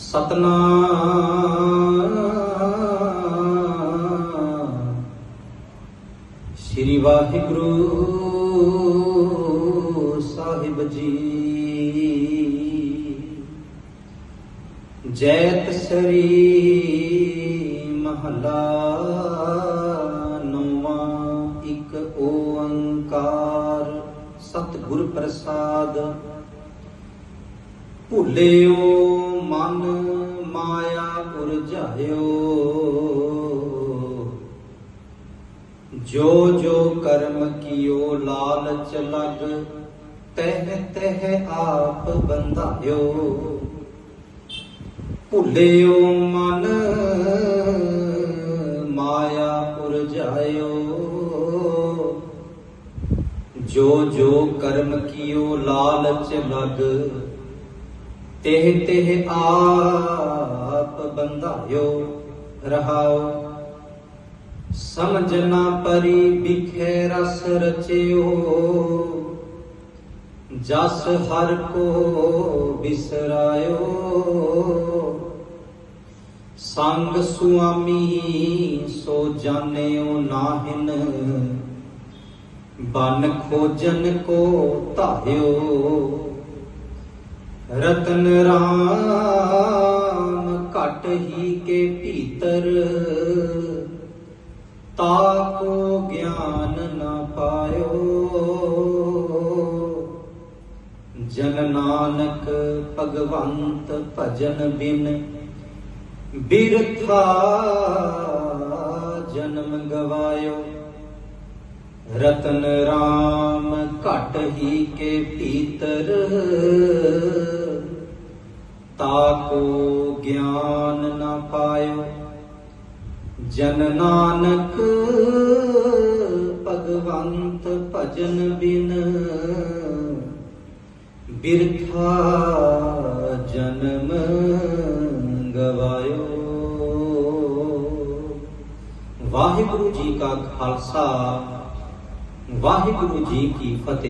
ਸਤਨਾਮ। ਸ੍ਰੀ ਵਾਹਿਗੁਰੂ ਸਾਹਿਬ ਜੀ। ਜੈਤ ਸ੍ਰੀ ਮਹਲਾ ਨੌਵਾਂ ਇੱਕ ਓੰਕਾਰ। ਸਤਿਗੁਰ ਪ੍ਰਸਾਦ ਭੁੱਲਿਓ, ਮਨ ਮਾਇਆ ਉਰਝਾਇਓ ਜੋ ਜੋ ਕਰਮ ਕੀਓ, ਲਾਲਚ ਲਗ, ਤਹਿ ਤਹ ਆਪ ਬੰਧਾਇਓ। ਭੁੱਲਿਓ, ਮਨ ਮਾਇਆ ਉਰਝਾਇਓ ਜੋ ਜੋ ਕਰਮ ਕੀਓ, ਲਾਲਚ ਲਗ ਤਿਹ ਤਿਹ ਆਪ ਬੰਧਾਇਓ, ਰਹਾਓ। ਸਮਝ ਨਾ ਪਰੀ ਬਿਖੇ ਰਸ ਰਚਿਓ। ਜਸ ਹਰ ਕੋ ਬਿਸਰਾਇਓ। ਸੰਗ ਸੁਆਮੀ, ਸੋ ਜਾਣਿਓ ਨਾਹਿਨ। ਬਨ ਖੋਜਨ ਕੋ ਧਾਇਓ। ਰਤਨ ਰਾਮ ਘਟ ਹੀ ਕੇ ਭੀਤਰ। ਤਾਕੋ ਗਿਆਨ ਨਾ ਪਾਇਓ। ਜਨ ਨਾਨਕ ਭਗਵੰਤ ਭਜਨ ਬਿਨ ਬਿਰਥਾ ਜਨਮ ਗਵਾਇਓ। ਰਤਨ ਰਾਮ ਘਟ ਹੀ ਕੇ ਭੀਤਰ ਤਾਕੋ ਗਿਆਨ ਨ ਪਾਇਓ। ਜਨ ਨਾਨਕ, ਭਗਵੰਤ ਭਜਨ ਬਿਨ। ਬਿਰਥਾ ਜਨਮ ਗਵਾਇਓ। ਵਾਹਿਗੁਰੂ ਜੀ ਕਾ ਖਾਲਸਾ। ਵਾਹਿਗੁਰੂ ਜੀ ਕੀ ਫਤਿਹ।